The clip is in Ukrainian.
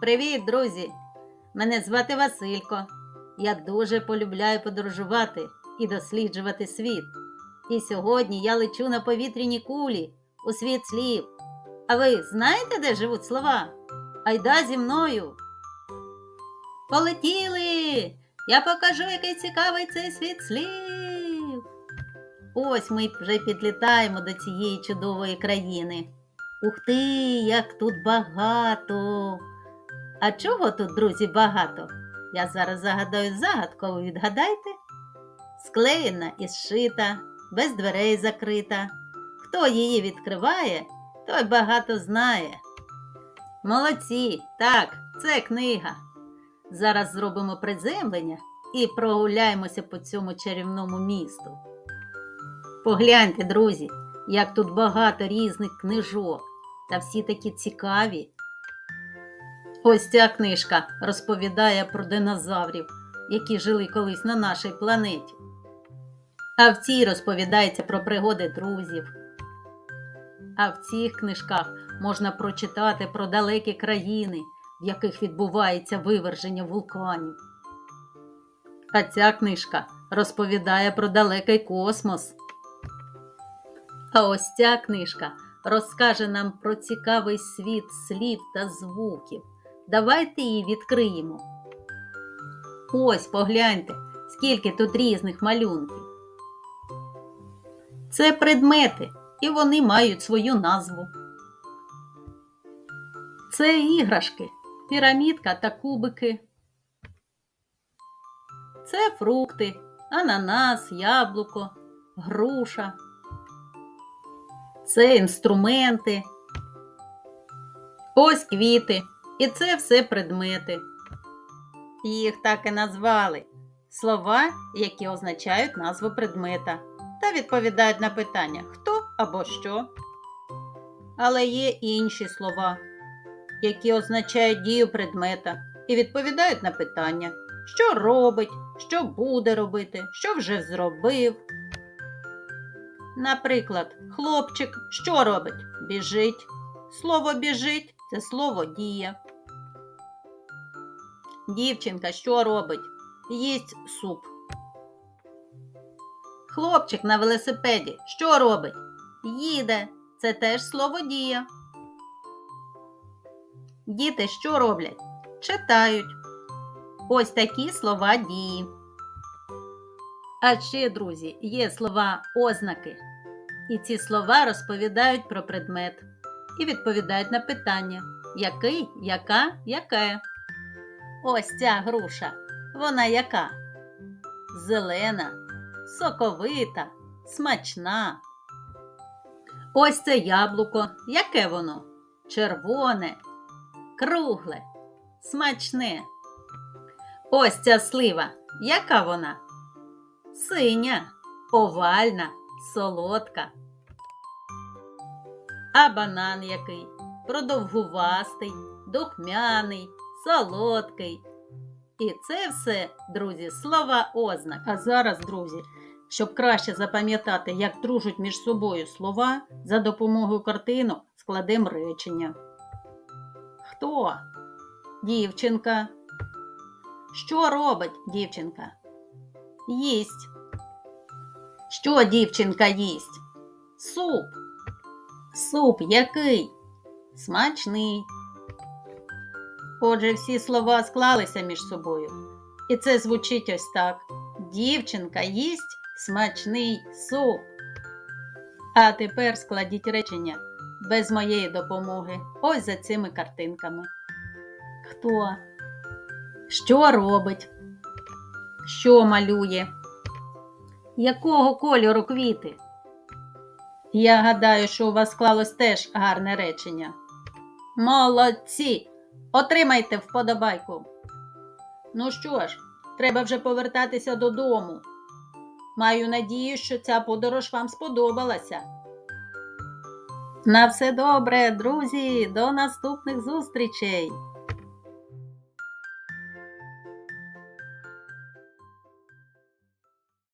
Привіт, друзі! Мене звати Василько. Я дуже полюбляю подорожувати і досліджувати світ. І сьогодні я лечу на повітряній кулі у світ слів. А ви знаєте, де живуть слова? Айда зі мною. Полетіли! Я покажу, який цікавий цей світ слів. Ось ми вже підлітаємо до цієї чудової країни. Ух ти, як тут багато. А чого тут, друзі, багато? Я зараз загадаю загадку, ви відгадайте? Склеєна і зшита, без дверей закрита. Хто її відкриває, той багато знає. Молодці, так, це книга. Зараз зробимо приземлення і прогуляємося по цьому чарівному місту. Погляньте, друзі, як тут багато різних книжок, та всі такі цікаві. Ось ця книжка розповідає про динозаврів, які жили колись на нашій планеті. А в цій розповідається про пригоди друзів. А в цих книжках можна прочитати про далекі країни, в яких відбувається виверження вулканів. А ця книжка розповідає про далекий космос. А ось ця книжка розкаже нам про цікавий світ слів та звуків. Давайте її відкриємо. Ось погляньте, скільки тут різних малюнків. Це предмети, і вони мають свою назву. Це іграшки, пірамідка та кубики. Це фрукти, ананас, яблуко, груша. Це інструменти. Ось квіти. І це все предмети. Їх так і назвали слова, які означають назву предмета, та відповідають на питання хто або що. Але є інші слова, які означають дію предмета і відповідають на питання, що робить, що буде робити, що вже зробив. Наприклад, хлопчик що робить? Біжить. Слово біжить це слово дія. Дівчинка що робить? Їсть суп. Хлопчик на велосипеді що робить? Їде. Це теж слово дія. Діти що роблять? Читають. Ось такі слова дії. А ще, друзі, є слова ознаки. І ці слова розповідають про предмет і відповідають на питання який, яка, яке. Ось ця груша. Вона яка? Зелена, соковита, смачна. Ось це яблуко. Яке воно? Червоне, кругле, смачне. Ось ця слива. Яка вона? Синя, овальна, солодка. А банан який? Продовгувастий, духмяний, солодкий. І це все, друзі, слова ознак. А зараз, друзі, щоб краще запам'ятати, як дружать між собою слова, за допомогою картинок складемо речення. Хто? Дівчинка. Що робить дівчинка? Їсть. Що дівчинка їсть? Суп. Суп який? Смачний. Отже, всі слова склалися між собою. І це звучить ось так: дівчинка їсть смачний суп. А тепер складіть речення без моєї допомоги. Ось за цими картинками. Хто? Що робить? Що малює? Якого кольору квіти? Я гадаю, що у вас склалось теж гарне речення. Молодці! Отримайте вподобайку. Ну що ж, треба вже повертатися додому. Маю надію, що ця подорож вам сподобалася. На все добре, друзі, до наступних зустрічей!